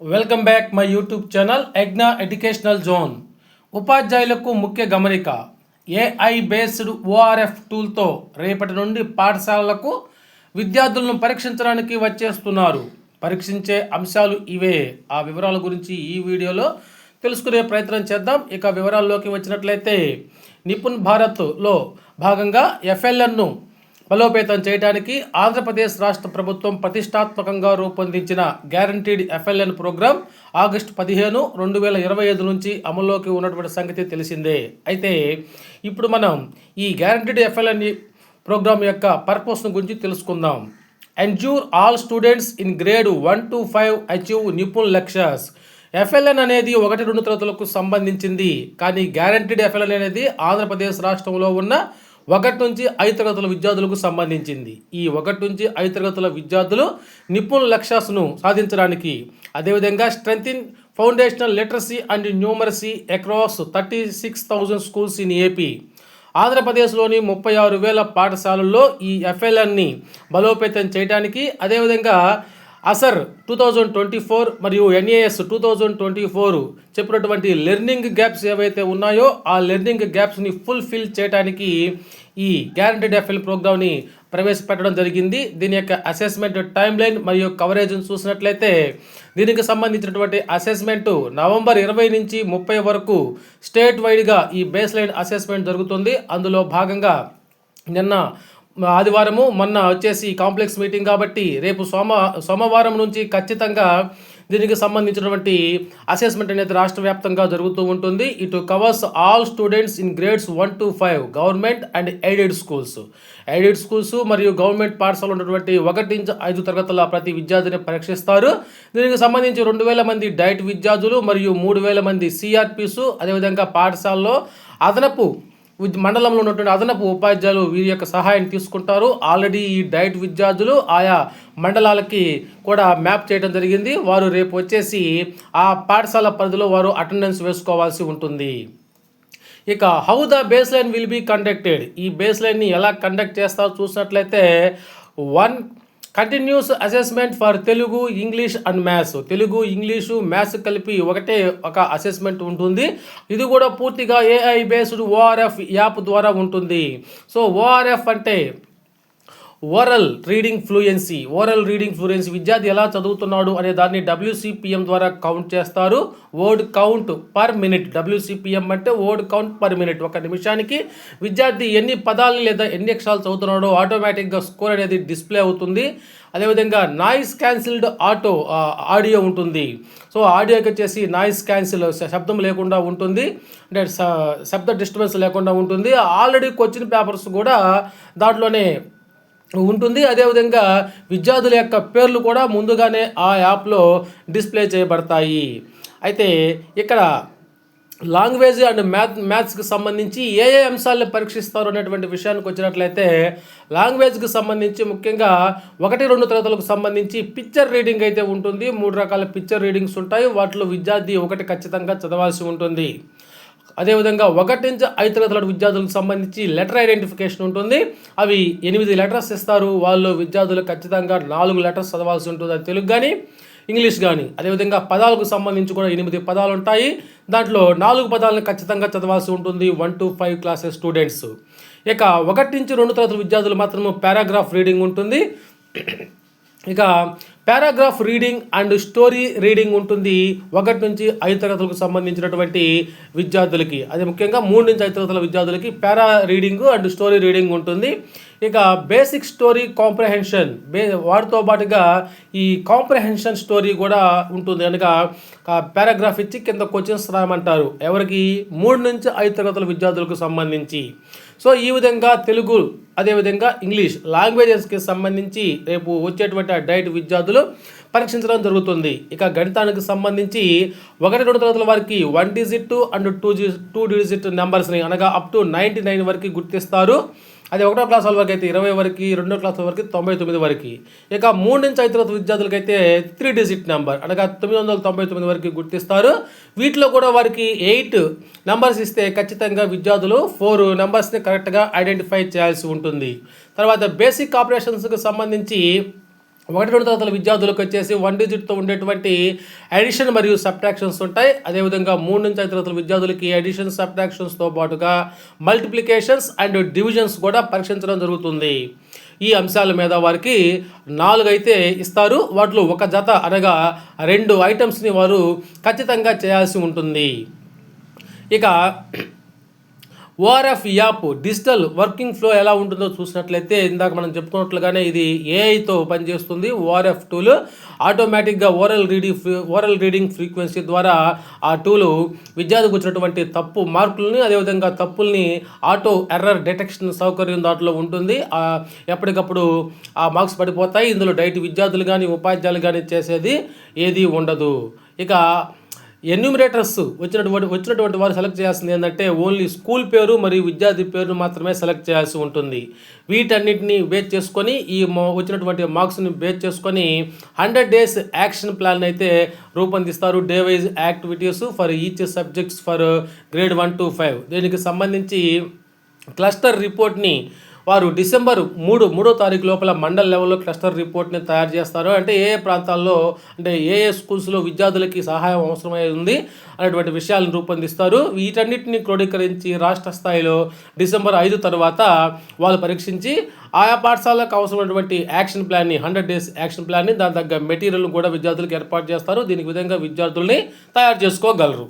Welcome back my YouTube channel ఎగ్నా educational zone ఉపాధ్యాయులకు ముఖ్య గమనిక ఏఐ బేస్డ్ ఓఆర్ఎఫ్ టూల్తో రేపటి నుండి పాఠశాలలకు విద్యార్థులను పరీక్షించడానికి వచ్చేస్తున్నారు. పరీక్షించే అంశాలు ఇవే. ఆ వివరాల గురించి ఈ వీడియోలో తెలుసుకునే ప్రయత్నం చేద్దాం. ఇక వివరాల్లోకి వచ్చినట్లయితే నిపుణ్ భారత్లో భాగంగా ఎఫ్ఎల్ఎన్ను బలోపేతం చేయడానికి ఆంధ్రప్రదేశ్ రాష్ట్ర ప్రభుత్వం ప్రతిష్టాత్మకంగా రూపొందించిన గ్యారంటీడ్ ఎఫ్ఎల్ఎన్ ప్రోగ్రాం ఆగస్టు పదిహేను రెండు వేల ఇరవై ఐదు నుంచి అమల్లోకి ఉన్నటువంటి సంగతి తెలిసిందే. అయితే ఇప్పుడు మనం ఈ గ్యారంటీడ్ ఎఫ్ఎల్ఎన్ ప్రోగ్రాం యొక్క పర్పస్ను గురించి తెలుసుకుందాం. Ensure all students in grade one to five achieve Nipun lectures FLN అనేది ఒకటి రెండు తరగతులకు సంబంధించింది. కానీ గ్యారంటీడ్ ఎఫ్ఎల్ఎన్ అనేది ఆంధ్రప్రదేశ్ రాష్ట్రంలో ఉన్న ఒకటి నుంచి ఐదు తరగతుల విద్యార్థులకు సంబంధించింది. ఈ ఒకటి నుంచి ఐదు తరగతుల విద్యార్థులు నిపుణుల లక్ష్యాలను సాధించడానికి అదేవిధంగా strength in foundational literacy and numeracy across thirty six thousand schools in AP. ఆంధ్రప్రదేశ్లోని ముప్పై ఆరు వేల పాఠశాలల్లో ఈ ఎఫ్ఎల్ఎన్ని బలోపేతం చేయడానికి అదేవిధంగా ASER two thousand twenty four మరియు NAS two thousand twenty four చెప్పినటువంటి లెర్నింగ్ గ్యాప్స్ ఏవైతే ఉన్నాయో ఆ లెర్నింగ్ గ్యాప్స్ని ఫుల్ఫిల్ చేయడానికి ఈ గ్యారంటీడ్ ఎఫ్ఎల్ ప్రోగ్రామ్ని ప్రవేశపెట్టడం జరిగింది. దీని యొక్క అసెస్మెంట్ టైం లైన్ మరియు కవరేజ్ను చూసినట్లయితే దీనికి సంబంధించినటువంటి అసెస్మెంట్ నవంబర్ ఇరవై నుంచి ముప్పై వరకు స్టేట్ వైడ్గా ఈ బేస్ లైన్ అసెస్మెంట్ జరుగుతుంది. అందులో భాగంగా నిన్న ఆదివారము మొన్న వచ్చేసి కాంప్లెక్స్ మీటింగ్ కాబట్టి రేపు సోమ సోమవారం నుంచి ఖచ్చితంగా దీనికి సంబంధించినటువంటి అసెస్మెంట్ అనేది రాష్ట్ర వ్యాప్తంగా జరుగుతూ ఉంటుంది. It covers all students in grades one to five government and aided schools aided schools మరియు గవర్నమెంట్ పాఠశాల ఉన్నటువంటి ఒకటి నుంచి ఐదు తరగతుల ప్రతి విద్యార్థిని పరీక్షిస్తారు. దీనికి సంబంధించి రెండు వేల మంది డైట్ విద్యార్థులు మరియు మూడు వేల మంది సిఆర్పిస్ అదేవిధంగా పాఠశాలలో అదనపు మండలంలో ఉన్నటువంటి అదనపు ఉపాధ్యాయులు వీరి యొక్క సహాయం తీసుకుంటారు. ఆల్రెడీ ఈ డైట్ విద్యార్థులు ఆయా మండలాలకి కూడా మ్యాప్ చేయడం జరిగింది. వారు రేపు వచ్చేసి ఆ పాఠశాల పరిధిలో వారు అటెండెన్స్ వేసుకోవాల్సి ఉంటుంది. ఇక how the base line will be conducted? ఈ బేస్ లైన్ని ఎలా కండక్ట్ చేస్తారో చూసినట్లయితే one continuous assessment for Telugu English and maths Telugu English maths కలిపి ఒకటే ఒక అసెస్మెంట్ ఉంటుంది. ఇది కూడా పూర్తిగా ఏఐ బేస్డ్ ఓఆర్ఎఫ్ యాప్ ద్వారా ఉంటుంది. సో ఓఆర్ఎఫ్ అంటే oral reading fluency oral reading fluency విద్యార్థి ఎలా చదువుతున్నాడు అనే దాన్ని డబ్ల్యూసిపిఎం ద్వారా కౌంట్ చేస్తారు. Word count per minute WCPM అంటే వర్డ్ కౌంట్ పర్ మినిట్ ఒక నిమిషానికి విద్యార్థి ఎన్ని పదాలు లేదా ఎన్ని అక్షరాలు చదువుతున్నాడో ఆటోమేటిక్గా స్కోర్ అనేది డిస్ప్లే అవుతుంది. అదేవిధంగా నాయిస్ క్యాన్సిల్డ్ ఆటో ఆడియో ఉంటుంది. సో ఆడియోకి వచ్చేసి నాయిస్ క్యాన్సిల్ శబ్దం లేకుండా ఉంటుంది. అంటే శబ్ద డిస్టర్బెన్స్ లేకుండా ఉంటుంది. ఆల్రెడీ క్వశ్చన్ పేపర్స్ కూడా దాంట్లోనే ఉంటుంది. అదేవిధంగా విద్యార్థుల యొక్క పేర్లు కూడా ముందుగానే ఆ యాప్లో డిస్ప్లే చేయబడతాయి. అయితే ఇక్కడ లాంగ్వేజ్ అండ్ మ్యాథ్ మ్యాథ్స్కి సంబంధించి ఏ ఏ అంశాలను పరీక్షిస్తారు అనేటువంటి విషయానికి వచ్చినట్లయితే లాంగ్వేజ్కి సంబంధించి ముఖ్యంగా ఒకటి రెండు తరగతులకు సంబంధించి పిక్చర్ రీడింగ్ అయితే ఉంటుంది. మూడు రకాల పిక్చర్ రీడింగ్స్ ఉంటాయి. వాటిలో విద్యార్థి ఒకటి ఖచ్చితంగా చదవాల్సి ఉంటుంది. అదేవిధంగా ఒకటి నుంచి ఐదు తరగతుల విద్యార్థులకు సంబంధించి లెటర్ ఐడెంటిఫికేషన్ ఉంటుంది. అవి ఎనిమిది లెటర్స్ ఇస్తారు. వాళ్ళు విద్యార్థులు ఖచ్చితంగా నాలుగు లెటర్స్ చదవాల్సి ఉంటుంది అది తెలుగు కానీ ఇంగ్లీష్ కానీ. అదేవిధంగా పదాలకు సంబంధించి కూడా ఎనిమిది పదాలు ఉంటాయి. దాంట్లో నాలుగు పదాలను ఖచ్చితంగా చదవాల్సి ఉంటుంది one to five classes students. ఇక ఒకటి నుంచి రెండు తరగతుల విద్యార్థులు మాత్రం పారాగ్రాఫ్ రీడింగ్ ఉంటుంది. ఇక paragraph reading and story reading ఉంటుంది. ఒకటి నుంచి ఐదు తరగతులకు సంబంధించినటువంటి విద్యార్థులకి. అది ముఖ్యంగా మూడు నుంచి ఐదు తరగతుల విద్యార్థులకి para reading and story reading ఉంటుంది. ఇక బేసిక్ స్టోరీ కాంప్రహెన్షన్ బే వాటితో పాటుగా ఈ కాంప్రహెన్షన్ స్టోరీ కూడా ఉంటుంది. కనుక పారాగ్రాఫ్ ఇచ్చి కింద క్వశ్చన్స్ రాయమంటారు. ఎవరికి? మూడు నుంచి ఐదు తరగతుల విద్యార్థులకు సంబంధించి. సో ఈ విధంగా తెలుగు అదేవిధంగా ఇంగ్లీష్ లాంగ్వేజెస్కి సంబంధించి రేపు వచ్చేటువంటి ఆ డైట్ విద్యార్థులు పరీక్షించడం జరుగుతుంది. ఇక గణితానికి సంబంధించి ఒకటి రెండు తరగతుల వారికి వన్ డిజిట్ అండ్ టూ జి టూ డిజిట్ నెంబర్స్ని అనగా అప్ టు నైంటీ నైన్ వరకు గుర్తిస్తారు. అది ఒకటో క్లాస్ వాళ్ళ వరకు అయితే ఇరవై వరకు రెండో క్లాస్ వరకు తొంభై తొమ్మిది వరకు. ఇక మూడు నుంచి ఐదు తరగతి విద్యార్థులకి అయితే త్రీ డిజిట్ నెంబర్ అనగా తొమ్మిది వందల తొంభై తొమ్మిది వరకు గుర్తిస్తారు. వీటిలో కూడా వారికి ఎయిట్ నెంబర్స్ ఇస్తే ఖచ్చితంగా విద్యార్థులు ఫోర్ నెంబర్స్ని కరెక్ట్గా ఐడెంటిఫై చేయాల్సి ఉంటుంది. తర్వాత బేసిక్ ఆపరేషన్స్కి సంబంధించి ఒకటి రెండు తరగతుల విద్యార్థులకు వచ్చేసి వన్ డిజిట్తో ఉండేటువంటి అడిషన్ మరియు సబ్ట్రాక్షన్స్ ఉంటాయి. అదేవిధంగా మూడు నుంచి ఐదు తరగతుల విద్యార్థులకి అడిషన్ సబ్ట్రాక్షన్స్తో పాటుగా మల్టిప్లికేషన్స్ అండ్ డివిజన్స్ కూడా పరీక్షించడం జరుగుతుంది. ఈ అంశాల మీద వారికి నాలుగు అయితే ఇస్తారు. వాటిలో ఒక జత అనగా రెండు ఐటమ్స్ని వారు ఖచ్చితంగా చేయాల్సి ఉంటుంది. ఇక ORF app digital working flow ఎలా ఉంటుందో చూసినట్లయితే ఇందాక మనం చెప్పుకున్నట్లుగానే ఇది ఏఐతో పనిచేస్తుంది. ఓఆర్ఎఫ్ టూల్ ఆటోమేటిక్గా oral reading oral reading frequency ద్వారా ఆ టూలు విద్యార్థికి వచ్చినటువంటి తప్పు మార్కులని అదేవిధంగా తప్పుల్ని ఆటో ఎర్రర్ డిటెక్షన్ సౌకర్యం దాంట్లో ఉంటుంది. ఎప్పటికప్పుడు ఆ మార్క్స్ పడిపోతాయి. ఇందులో డైట్ విద్యార్థులు కానీ ఉపాధ్యాయులు కానీ చేసేది ఏది ఉండదు. ఇక ఎన్యూమిరేటర్స్ వచ్చినటువంటి వచ్చినటువంటి వారు సెలెక్ట్ చేయాల్సింది ఏంటంటే ఓన్లీ స్కూల్ పేరు మరియు విద్యార్థి పేరును మాత్రమే సెలెక్ట్ చేయాల్సి ఉంటుంది. వీటన్నిటిని బేస్ చేసుకొని ఈ వచ్చినటువంటి మార్క్స్ని బేస్ చేసుకొని హండ్రెడ్ డేస్ యాక్షన్ ప్లాన్ అయితే రూపొందిస్తారు. Day wise activities for each subjects for grade one to five దీనికి సంబంధించి క్లస్టర్ రిపోర్ట్ని వారు డిసెంబర్ మూడు మూడో తారీఖు లోపల మండల్ లెవెల్లో క్లస్టర్ రిపోర్ట్ని తయారు చేస్తారు. అంటే ఏ ఏ ప్రాంతాల్లో అంటే ఏ ఏ స్కూల్స్లో విద్యార్థులకి సహాయం అవసరమై ఉంది అనేటువంటి విషయాలను రూపొందిస్తారు. వీటన్నిటిని క్రోడీకరించి రాష్ట్ర స్థాయిలో డిసెంబర్ ఐదు తర్వాత వాళ్ళు పరీక్షించి ఆయా పాఠశాలకు అవసరమైనటువంటి యాక్షన్ ప్లాన్ని హండ్రెడ్ డేస్ యాక్షన్ ప్లాన్ని దాని తగ్గ మెటీరియల్ కూడా విద్యార్థులకు ఏర్పాటు చేస్తారు. దీనికి విధంగా విద్యార్థుల్ని తయారు చేసుకోగలరు.